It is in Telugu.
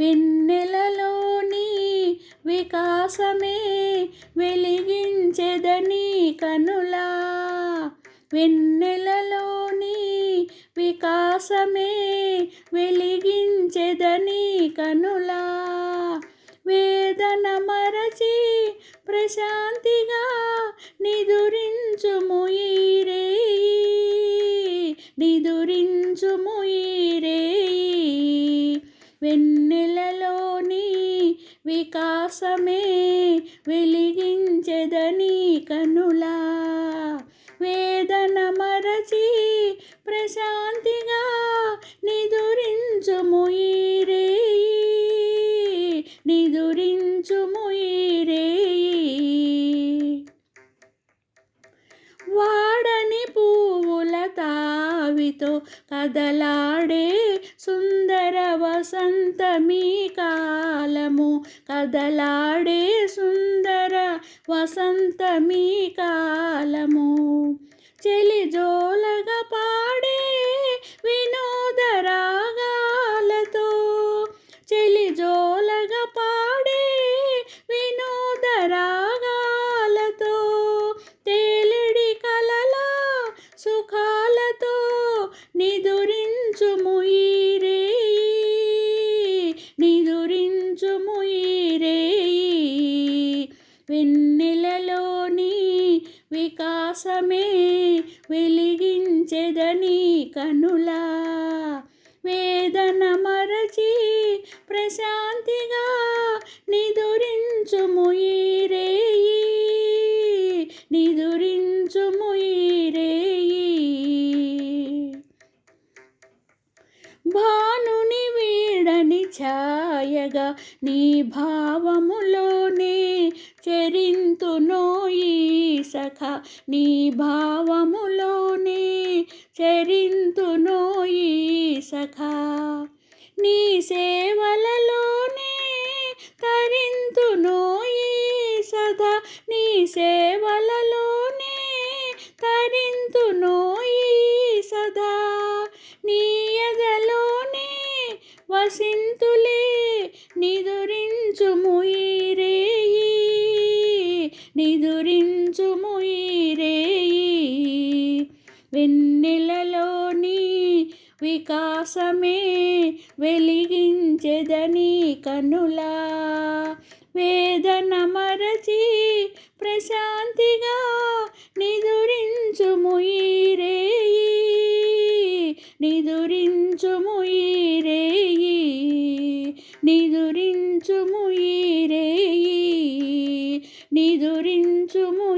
వెన్నెలలోని వికాసమే వెలిగించెదని కనులా. వెన్నెలలోని వికాసమే వెలిగించెదని కనులా. వేదన మరచి ప్రశాంతిగా నిదురించుము ఈరే నిదురించుము ఈరే వెన్న వికాసమే వెలిగించెదని కనులా. వేదన మరచి ప్రశాంతిగా నిదురించుము ఈరే నిదురించుము ఈరే వాడని పువ్వుల తావితో కదలాడే సుందర వసంతమీకా. కాలము కదలాడే సుందర వసంతమీ కాలము. చెలిజోలగా పాడే వెన్నెలలోని వికాసమే వెలిగించెదని కనులా. వేదన మరచి ప్రశాంతిగా నిదురించుము ఈరే నిదురించుము ఈరే భానుని వీడని ఛాయగా నీ భావములోనే చెరింతునోయి సఖ. నీ భావములోనే చెరింతునోయి సఖ. నీ సేవలలోనే తరింతునోయి సదా నీ సేవలలోనే తరింతునోయి సదా నీ ఎదలోనే వసింతులే నిదురించుము ఈరేయి నిదురించుము ఈరేయి వెన్నెలలోని వికాసమే వెలిగించెదని కనులా. కరుణించుము